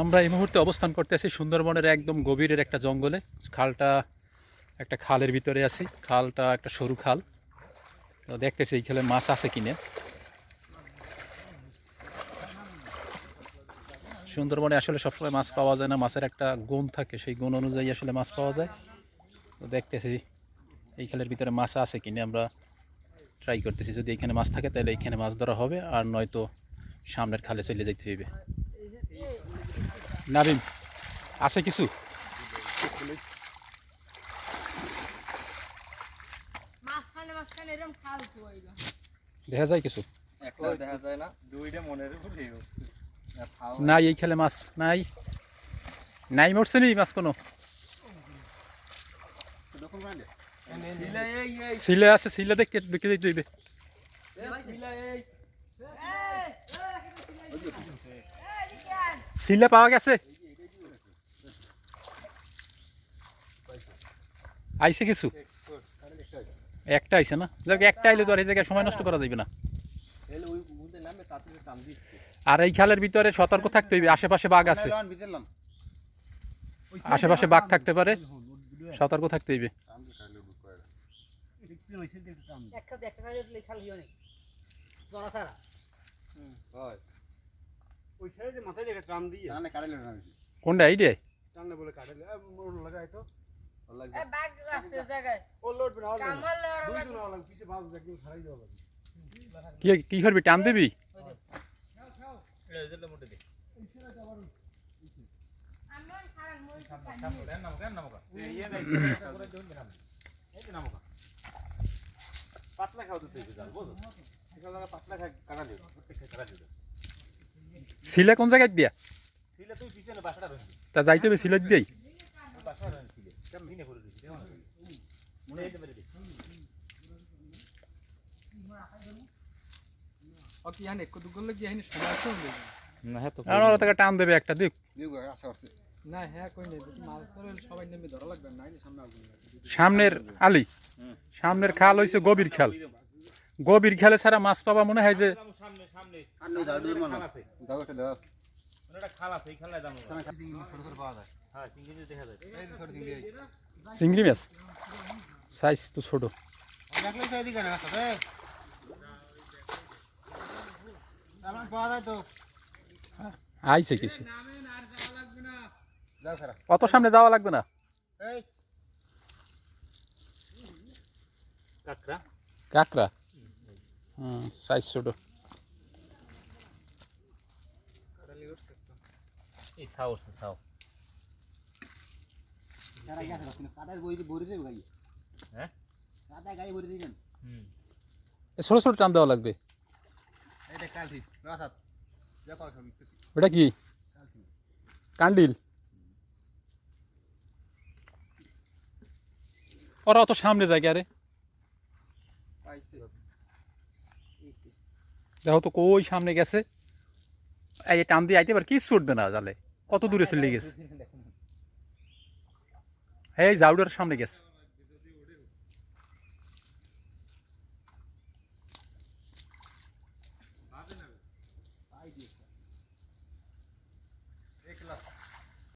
আমরা এই মুহূর্তে অবস্থান করতেছি সুন্দরবনের একদম গভীরের একটা জঙ্গলে। খালটা একটা খালের ভিতরে আছি। খালটা একটা সরু খাল। তো দেখতেছি এই খালে মাছ আছে কিনে। সুন্দরবনে আসলে সবসময় মাছ পাওয়া যায় না, মাছের একটা গুণ থাকে, সেই গুণ অনুযায়ী আসলে মাছ পাওয়া যায়। তো দেখতেছি এই খালের ভিতরে মাছ আছে কিনে, আমরা ট্রাই করতেছি, যদি এখানে মাছ থাকে তাহলে এখানে মাছ ধরা হবে, আর নয়তো সামনের খালে চলে যেতে হবে নাবিম আছে কিছু দেখা যায় কিছু দেখা যায় না দুইটা মনের নাই এই খেলে মাছ নাই নাই মরছে নি মাছ কোনো সিলে আছে সিলে দেখে দেখে দেখে যাইবে সিলে পাওয়া গেছে। আইসে কিছু? একটা আইসে না? যাক একটা আইলে তো আর এই জায়গায় সময় নষ্ট করা যাবে না। আর এই খালের ভিতরে সতর্ক থাকতে হবে আশেপাশে বাঘ আছে। আশেপাশে বাঘ থাকতে পারে সতর্ক থাকতে হইবে। একটা খালি উঠলে খালি অনেক জড়া ছাড়া ওই সাইডে মাথায় দেখে ট্রাম দিয়ে। কোনটা টানলে বলে মোড় লাগাই তো। লড়বে না লড়বে না। লেওয়ার দুইজন আলাম পিছে বাস একদম খারাই যাওয়া লাগবে। কি করবি টান দিবি? পাতলা খাওয়া তো পাতলা খা কাটা দেবে। প্রত্যেকটা কাটা দেবে। সিলে কোন জায়গায় দিয়া? তা যাইতে হবে সিলে দিয়েই। মনে হ্যাঁ টান দেবে একটা দিক। হ্যাঁ সামনের আলি। সামনের খাল হইছে গভীর খাল। গভীর খালে ছাড়া মাছ পাবা মনে হয় যে মানে একটা দাম হ্যাঁ চিংড়ি যায়। মাছ? সাইজ তো ছোট। আইছে কিছু। অত সামনে যাওয়া লাগবে না। কাকড়া? কাঁকড়া? হুম সাইজ ছোট। এই ছাও। উঠছে ছাও হ্যাঁ? হুম। এ ছোট ছোট টান দেওয়া লাগবে। ওটা কি? কান্ডিল। ওরা অত সামনে যায় আরে? দেখো তো কই সামনে গেছে। এই যে টান দিয়ে আইতে পারে কিচ্ছু উঠবে না জালে। কত দূরে চলে গেছে? এই জাউডার সামনে গেছে।